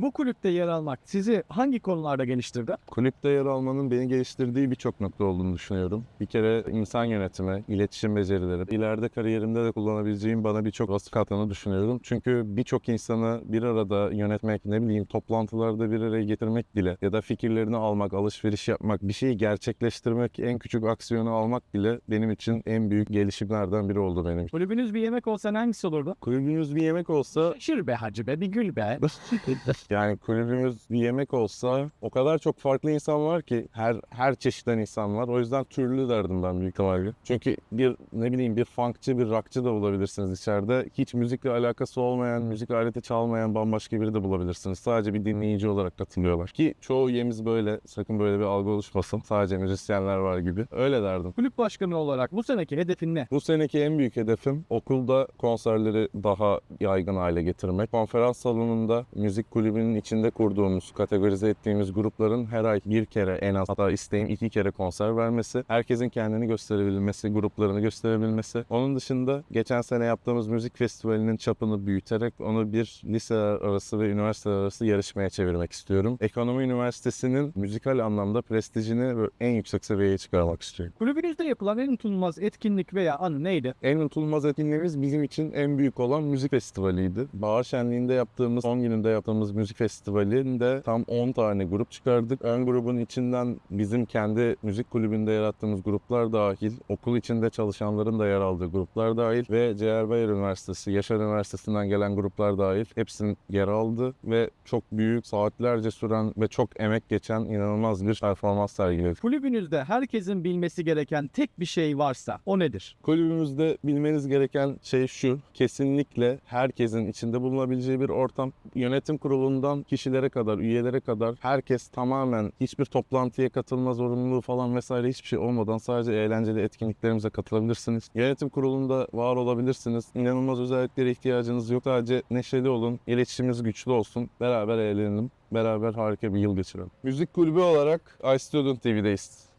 Bu kulüpte yer almak sizi hangi konularda geliştirdi? Kulüpte yer almanın beni geliştirdiği birçok nokta olduğunu düşünüyorum. Bir kere insan yönetimi, iletişim becerileri, ileride kariyerimde de kullanabileceğim bana birçok vasıf kattığını düşünüyorum. Çünkü birçok insanı bir arada yönetmek, ne bileyim toplantılarda bir araya getirmek bile ya da fikirlerini almak, alışveriş yapmak, bir şeyi gerçekleştirmek, en küçük aksiyonu almak bile benim için en büyük gelişimlerden biri oldu benim için. Kulübünüz bir yemek olsa hangisi olurdu? Kulübümüz bir yemek olsa Şir be hacı be bir gül be. Yani kulübümüz bir yemek olsa o kadar çok farklı insan var ki her her çeşitten insan var. O yüzden türlü derdim ben büyük ihtimalle. Çünkü bir ne bileyim bir funkçı bir rockçı da bulabilirsiniz içeride. Hiç müzikle alakası olmayan, müzik aleti çalmayan bambaşka biri de bulabilirsiniz. Sadece bir dinleyici olarak katılıyorlar. Ki çoğu yemiz böyle sakın böyle bir algı oluşmasın. Sadece müzisyenler var gibi. Öyle derdim. Kulüp başkanı olarak bu seneki hedefin ne? Bu seneki en büyük hedefim okulda konserleri daha yaygın hale getirmek. Konferans salonunda müzik kulübünün içinde kurduğumuz, kategorize ettiğimiz grupların her ay bir kere en az hatta isteğim iki kere konser vermesi. Herkesin kendini gösterebilmesi, gruplarını gösterebilmesi. Onun dışında geçen sene yaptığımız müzik festivalinin çapını büyüterek onu bir lise arası ve üniversite arası yarışmaya çevirmek istiyorum. Ekonomi Üniversitesi'nin müzikal anlamda prestijini en yüksek seviyeye çıkarmak istiyorum. Kulübünüzde yapılan en unutulmaz etkinlik veya anı neydi? En unutulmaz etkinliğimiz bizim için en büyük olan müzik festivaliydi. Bahar Şenliği'nde yaptığımız, son gününde yaptığımız müzik festivalinde tam 10 tane grup çıkardık. Ön grubun içinden bizim kendi müzik kulübünde yarattığımız gruplar dahil, okul içinde çalışanların da yer aldığı gruplar dahil ve Ceyerbayır Üniversitesi, Yaşar Üniversitesi'nden gelen gruplar dahil hepsinin yer aldı ve çok büyük, saatlerce süren ve çok emek geçen inanılmaz bir performans sergiledik. Kulübünüzde herkesin bilmesi gereken tek bir şey varsa o nedir? Kulübümüzde bilmeniz gereken şey şu. Kesinlikle herkesin içinde bulunabileceği bir ortam. Yönetim kurulundan kişilere kadar, üyelere kadar herkes tamamen hiçbir toplantıya katılma zorunluluğu falan vesaire hiçbir şey olmadan sadece eğlenceli etkinliklerimize katılabilirsiniz. Yönetim kurulunda var olabilirsiniz. İnanılmaz özelliklere ihtiyacınız yok. Sadece neşeli olun, iletişimimiz güçlü olsun. Beraber eğlenelim. Beraber harika bir yıl geçirelim. Müzik kulübü olarak iStudent TV'deyiz.